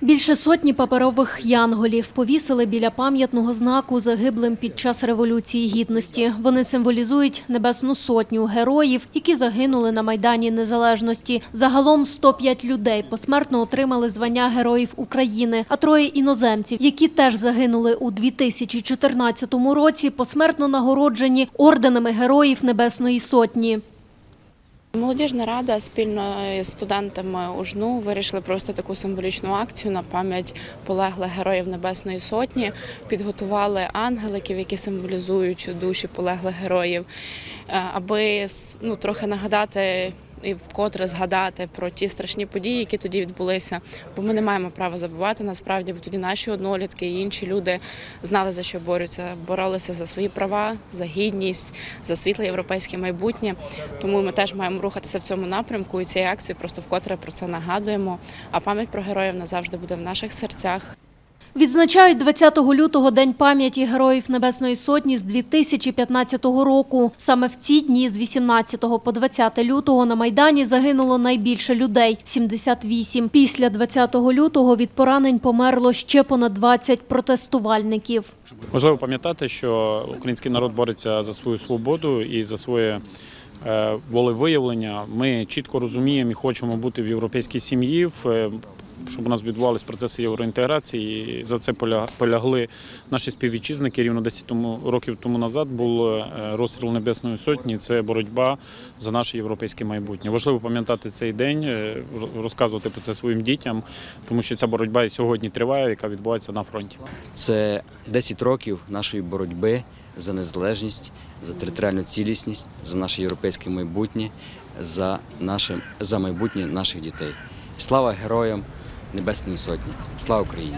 Більше сотні паперових янголів повісили біля пам'ятного знаку загиблим під час Революції Гідності. Вони символізують Небесну Сотню героїв, які загинули на Майдані Незалежності. Загалом 105 людей посмертно отримали звання Героїв України, а троє іноземців, які теж загинули у 2014 році, посмертно нагороджені орденами Героїв Небесної Сотні. Молодіжна рада спільно з студентами УЖНУ вирішили провести таку символічну акцію на пам'ять полеглих героїв Небесної Сотні. Підготували ангеликів, які символізують душі полеглих героїв, е, аби ну, трохи нагадати і вкотре згадати про ті страшні події, які тоді відбулися. Бо ми не маємо права забувати насправді, бо тоді наші однолітки і інші люди знали за що борються, боролися за свої права, за гідність, за світле європейське майбутнє. Тому ми теж маємо рухатися в цьому напрямку і цією акцією просто вкотре про це нагадуємо. А пам'ять про героїв назавжди буде в наших серцях. Відзначають 20 лютого День пам'яті Героїв Небесної Сотні з 2015 року. Саме в ці дні з 18 по 20 лютого на Майдані загинуло найбільше людей – 78. Після 20 лютого від поранень померло ще понад 20 протестувальників. Важливо пам'ятати, що український народ бореться за свою свободу і за своє е, волевиявлення. Ми чітко розуміємо і хочемо бути в європейській сім'ї, в, е, щоб у нас відбувалися процеси євроінтеграції. За це поля- полягли наші співвітчизники. Рівно 10 тому, років тому назад був е, розстріл Небесної Сотні. Це боротьба за наше європейське майбутнє. Важливо пам'ятати цей день, е, розказувати про це своїм дітям, тому що ця боротьба і сьогодні триває, яка відбувається на фронті. Це 10 років нашої боротьби за незалежність, за територіальну цілісність, за наше європейське майбутнє, за, наше, за майбутнє наших дітей. Слава героям Небесної Сотні! Слава Україні!